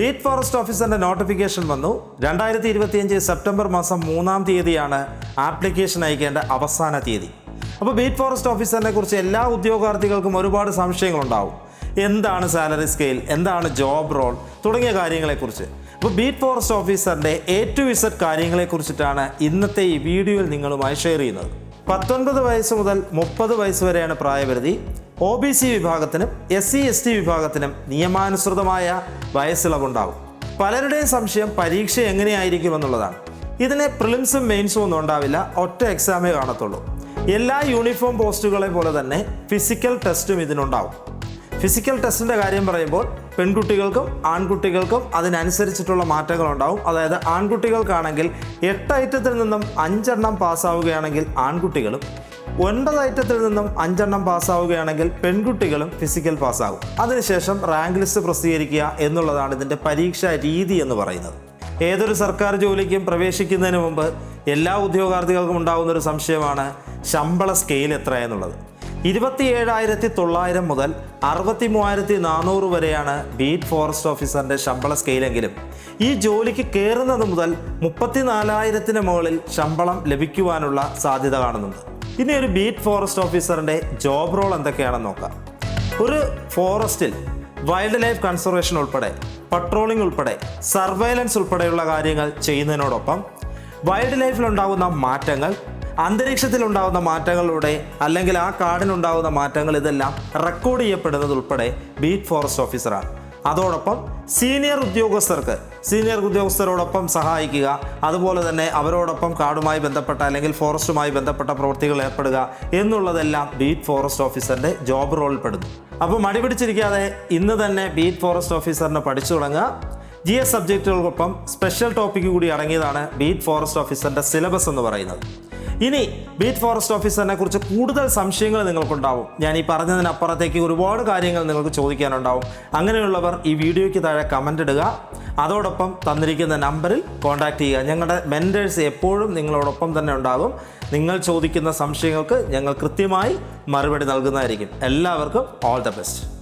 Beat forest ഓഫീസറിന്റെ notification വന്നു. രണ്ടായിരത്തി ഇരുപത്തിയഞ്ച് സെപ്റ്റംബർ മാസം മൂന്നാം തീയതിയാണ് ആപ്ലിക്കേഷൻ അയക്കേണ്ട അവസാന തീയതി. അപ്പോൾ ബീറ്റ് ഫോറസ്റ്റ് ഓഫീസറിനെ കുറിച്ച് എല്ലാ ഉദ്യോഗാർത്ഥികൾക്കും ഒരുപാട് സംശയങ്ങളുണ്ടാവും. എന്താണ് സാലറി സ്കെയിൽ എന്താണ് ജോബ് റോൾ തുടങ്ങിയ കാര്യങ്ങളെക്കുറിച്ച്. അപ്പോൾ ബീറ്റ് ഫോറസ്റ്റ് ഓഫീസറിന്റെ എ ടു ഇസഡ് കാര്യങ്ങളെക്കുറിച്ചിട്ടാണ് ഇന്നത്തെ ഈ വീഡിയോയിൽ നിങ്ങളുമായി ഷെയർ ചെയ്യുന്നത്. പത്തൊൻപത് വയസ്സ് മുതൽ മുപ്പത് വയസ്സ് വരെയാണ് പ്രായപരിധി. ഒ ബി സി വിഭാഗത്തിനും എസ് സി എസ് ടി വിഭാഗത്തിനും നിയമാനുസൃതമായ വയസ്സിളവുണ്ടാവും. പലരുടെയും സംശയം പരീക്ഷ എങ്ങനെയായിരിക്കും എന്നുള്ളതാണ്. ഇതിന് പ്രിലിംസും മെയിൻസും ഒന്നും ഉണ്ടാവില്ല. ഒറ്റ എക്സാമേ കാണത്തുള്ളൂ. എല്ലാ യൂണിഫോം പോസ്റ്റുകളെ പോലെ തന്നെ ഫിസിക്കൽ ടെസ്റ്റും ഇതിനുണ്ടാവും. ഫിസിക്കൽ ടെസ്റ്റിന്റെ കാര്യം പറയുമ്പോൾ പെൺകുട്ടികൾക്കും ആൺകുട്ടികൾക്കും അതിനനുസരിച്ചിട്ടുള്ള മാറ്റങ്ങൾ ഉണ്ടാവും അതായത് ആൺകുട്ടികൾക്കാണെങ്കിൽ എട്ട് ഐറ്റത്തിൽ നിന്നും അഞ്ചെണ്ണം പാസ്സാവുകയാണെങ്കിൽ ആൺകുട്ടികളും ഒൻപത് ഐറ്റത്തിൽ നിന്നും അഞ്ചെണ്ണം പാസ്സാവുകയാണെങ്കിൽ പെൺകുട്ടികളും ഫിസിക്കൽ പാസ്സാകും. അതിനുശേഷം റാങ്ക് ലിസ്റ്റ് പ്രസിദ്ധീകരിക്കുക എന്നുള്ളതാണ് ഇതിന്റെ പരീക്ഷാ രീതി എന്ന് പറയുന്നത്. ഏതൊരു സർക്കാർ ജോലിക്കും പ്രവേശിക്കുന്നതിന് മുമ്പ് എല്ലാ ഉദ്യോഗാർത്ഥികൾക്കും ഉണ്ടാകുന്ന ഒരു സംശയമാണ് ശമ്പള സ്കെയിൽ എത്ര എന്നുള്ളത് ഇരുപത്തി ഏഴായിരത്തി തൊള്ളായിരം മുതൽ അറുപത്തി മൂവായിരത്തി നാനൂറ് വരെയാണ് ബീറ്റ് ഫോറസ്റ്റ് ഓഫീസറിന്റെ ശമ്പള സ്കെയിലെങ്കിലും. ഈ ജോലിക്ക് കയറുന്നത് മുതൽ മുപ്പത്തിനാലായിരത്തിന് മുകളിൽ ശമ്പളം ലഭിക്കുവാനുള്ള സാധ്യത കാണുന്നുണ്ട്. ഇനി ഒരു ബീറ്റ് ഫോറസ്റ്റ് ഓഫീസറിന്റെ ജോബ് റോൾ എന്തൊക്കെയാണെന്ന് നോക്കാം. ഒരു ഫോറസ്റ്റിൽ വൈൽഡ് ലൈഫ് കൺസർവേഷൻ ഉൾപ്പെടെ പട്രോളിംഗ് ഉൾപ്പെടെ സർവൈലൻസ് ഉൾപ്പെടെയുള്ള കാര്യങ്ങൾ ചെയ്യുന്നതിനോടൊപ്പം വൈൽഡ് ലൈഫിൽ ഉണ്ടാകുന്ന മാറ്റങ്ങൾ അന്തരീക്ഷത്തിൽ ഉണ്ടാകുന്ന മാറ്റങ്ങളിലൂടെ അല്ലെങ്കിൽ ആ കാടിനുണ്ടാകുന്ന മാറ്റങ്ങൾ ഇതെല്ലാം റെക്കോർഡ് ചെയ്യപ്പെടുന്നത് ഉൾപ്പെടെ ബീറ്റ് ഫോറസ്റ്റ് ഓഫീസറാണ് അതോടൊപ്പം സീനിയർ ഉദ്യോഗസ്ഥർക്ക് സീനിയർ ഉദ്യോഗസ്ഥരോടൊപ്പം സഹായിക്കുക അതുപോലെ തന്നെ അവരോടൊപ്പം കാടുമായി ബന്ധപ്പെട്ട അല്ലെങ്കിൽ ഫോറസ്റ്റുമായി ബന്ധപ്പെട്ട പ്രവൃത്തികൾ ഏർപ്പെടുക എന്നുള്ളതെല്ലാം ബീറ്റ് ഫോറസ്റ്റ് ഓഫീസറിന്റെ ജോബ് റോളിൽ പെടുന്നു. അപ്പോൾ മടി പിടിച്ചിരിക്കാതെ ഇന്ന് തന്നെ ബീറ്റ് ഫോറസ്റ്റ് ഓഫീസറിനെ പഠിച്ചു തുടങ്ങുക. ജി എസ് സബ്ജക്റ്റുകൾക്കൊപ്പം സ്പെഷ്യൽ ടോപ്പിക് കൂടി അടങ്ങിയതാണ് ബീറ്റ് ഫോറസ്റ്റ് ഓഫീസറിന്റെ സിലബസ് എന്ന് പറയുന്നത്. ഇനി ബീറ്റ് ഫോറസ്റ്റ് ഓഫീസറിനെ കുറിച്ച് കൂടുതൽ സംശയങ്ങൾ നിങ്ങൾക്കുണ്ടാവും. ഞാൻ ഈ പറഞ്ഞതിനപ്പുറത്തേക്ക് ഒരുപാട് കാര്യങ്ങൾ നിങ്ങൾക്ക് ചോദിക്കാനുണ്ടാവും. അങ്ങനെയുള്ളവർ ഈ വീഡിയോയ്ക്ക് താഴെ കമന്റ് ഇടുക. അതോടൊപ്പം തന്നിരിക്കുന്ന നമ്പറിൽ കോൺടാക്റ്റ് ചെയ്യുക. ഞങ്ങളുടെ മെന്റേഴ്സ് എപ്പോഴും നിങ്ങളോടൊപ്പം തന്നെ ഉണ്ടാകും. നിങ്ങൾ ചോദിക്കുന്ന സംശയങ്ങൾക്ക് ഞങ്ങൾ കൃത്യമായി മറുപടി നൽകുന്നതായിരിക്കും. എല്ലാവർക്കും ഓൾ ദ ബെസ്റ്റ്